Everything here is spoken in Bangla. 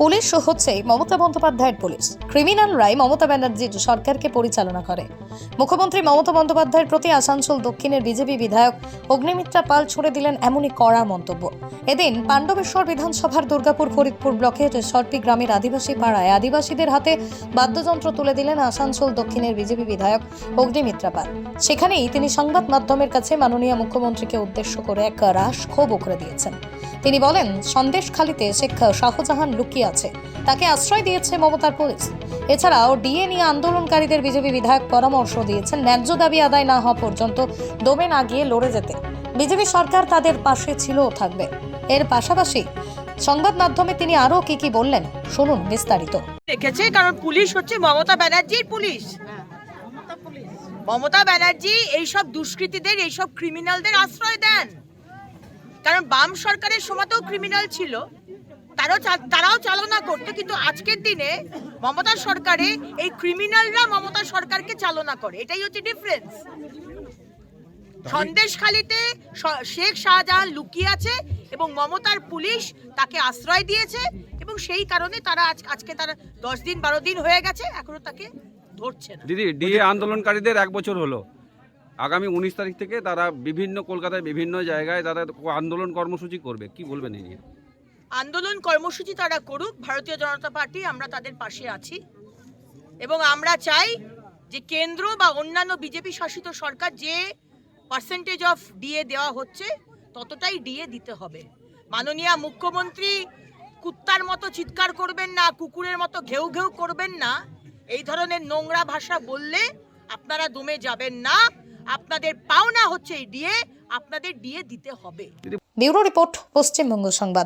পুলিশ হচ্ছে মমতা বন্দ্যোপাধ্যায়ের পুলিশ। ক্রিমিনালরাই মমতা ব্যানার্জির সরকারকে পরিচালনা করে। মুখ্যমন্ত্রী মমতা বন্দ্যোপাধ্যায়ের প্রতি আসানসোল দক্ষিণের বিজেপি বিধায়ক অগ্নিমিত্রা পাল ছুড়ে দিলেন এমনই কড়া মন্তব্য। এদিন পাণ্ডবেশ্বর বিধানসভার দুর্গাপুর ফরিদপুর ব্লকের সরটি গ্রামের আদিবাসী পাড়ায় আদিবাসীদের হাতে বাদ্যযন্ত্র তুলে দিলেন আসানসোল দক্ষিণের বিজেপি বিধায়ক অগ্নিমিত্রা পাল। সেখানেই তিনি সংবাদ মাধ্যমের কাছে মাননীয় মুখ্যমন্ত্রীকে উদ্দেশ্য করে এক রাস ক্ষোভ উকরে দিয়েছেন। তিনি বলেন সন্দেশখালীতে শেখ শাহজাহান লুকিয়ে আছে। তাকে আশ্রয় দিয়েছে মমতার পুলিশ। এছাড়াও ডিএ নিয়ে আন্দোলনকারীদের বিজেপি বিধায়ক পরামর্শ দিয়েছেন ন্যায্য দাবি আদায় না হওয়া পর্যন্ত দমে না গিয়ে লড়ে যেতে। বিজেপি সরকার তাদের পাশে ছিল থাকবে। এর পাশাপাশি সংবাদ মাধ্যমে তিনি আরও কি কি বললেন শুনুন বিস্তারিত। রেখেছে কারণ পুলিশ হচ্ছে মমতা ব্যানার্জির পুলিশ। মমতা ব্যানার্জি এইসব দুষ্কৃতীদের এইসব ক্রিমিনালদের আশ্রয় দেন। কারণ বাম সরকারের সময়তেও ক্রিমিনাল ছিল। তারাও তারাও চালনা করতো কিন্তু আজকের দিনে মমতা সরকারে এই ক্রিমিনালরা মমতা সরকারকে চালনা করে। এটাই হচ্ছে ডিফারেন্স সন্দেশখালিতে শেখ শাহজাহান লুকিয়ে আছে এবং মমতার পুলিশ তাকে আশ্রয় দিয়েছে এবং সেই কারণে তারা আজ আজকে তারা দশ দিন বারো দিন হয়ে গেছে এখনও তাকে ধরছে না। দিদি ডিএ আন্দোলনকারীদের এক বছর হলো। আগামী উনিশ তারিখ থেকে তারা বিভিন্ন কলকাতায় বিভিন্ন জায়গায় তারা আন্দোলন কর্মসূচি করবে। কি বলবেন এই নিয়ে? আন্দোলন কর্মসূচি তারা করুক, ভারতীয় জনতা পার্টি, আমরা তাদের পাশে আছি। এবং আমরা চাই যে কেন্দ্র বা অন্যান্য বিজেপি শাসিত সরকার যে পার্সেন্টেজ অফ ডিএ দেওয়া হচ্ছে, ততটাই ডিএ দিতে হবে। মাননীয় মুখ্যমন্ত্রী কুত্তার মতো চিৎকার করবেন না, কুকুরের মতো ঘেউ ঘেউ করবেন না। এই ধরনের নোংরা ভাষা বললে আপনারা দমে যাবেন না। আপনাদের পাওনা হচ্ছে এই ডিএ আপনাদের ডিএ দিতে হবে। ব্যুরো রিপোর্ট পশ্চিমবঙ্গ সংবাদ।